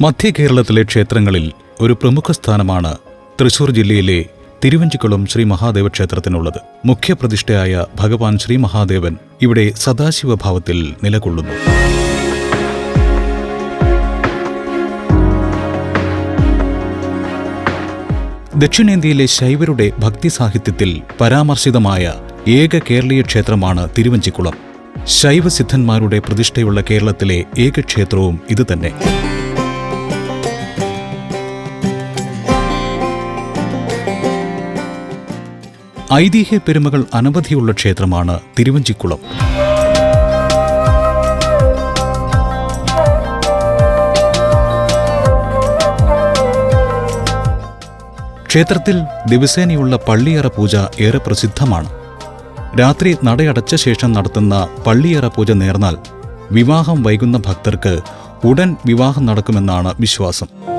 മധ്യ കേരളത്തിലെ ക്ഷേത്രങ്ങളിൽ ഒരു പ്രമുഖ സ്ഥാനമാണ് തൃശൂർ ജില്ലയിലെ തിരുവഞ്ചിക്കുളം ശ്രീ മഹാദേവ ക്ഷേത്രത്തിനുള്ളത്. മുഖ്യപ്രതിഷ്ഠയായ ഭഗവാൻ ശ്രീ മഹാദേവൻ ഇവിടെ സദാശിവഭാവത്തിൽ നിലകൊള്ളുന്നു. ദക്ഷിണേന്ത്യയിലെ ശൈവരുടെ ഭക്തി സാഹിത്യത്തിൽ പരാമർശിതമായ ഏക കേരളീയ ക്ഷേത്രമാണ് തിരുവഞ്ചിക്കുളം. ശൈവസിദ്ധന്മാരുടെ പ്രതിഷ്ഠയുള്ള കേരളത്തിലെ ഏക ക്ഷേത്രവും ഇതുതന്നെ. ഐതിഹ്യ പെരുമകൾ അനവധിയുള്ള ക്ഷേത്രമാണ് തിരുവഞ്ചിക്കുളം. ക്ഷേത്രത്തിൽ ദിവസേനയുള്ള പള്ളിയറ പൂജ ഏറെ പ്രസിദ്ധമാണ്. രാത്രി നടയടച്ച ശേഷം നടത്തുന്ന പള്ളിയറ പൂജ നേർന്നാൽ വിവാഹം വൈകുന്ന ഭക്തർക്ക് ഉടൻ വിവാഹം നടക്കുമെന്നാണ് വിശ്വാസം.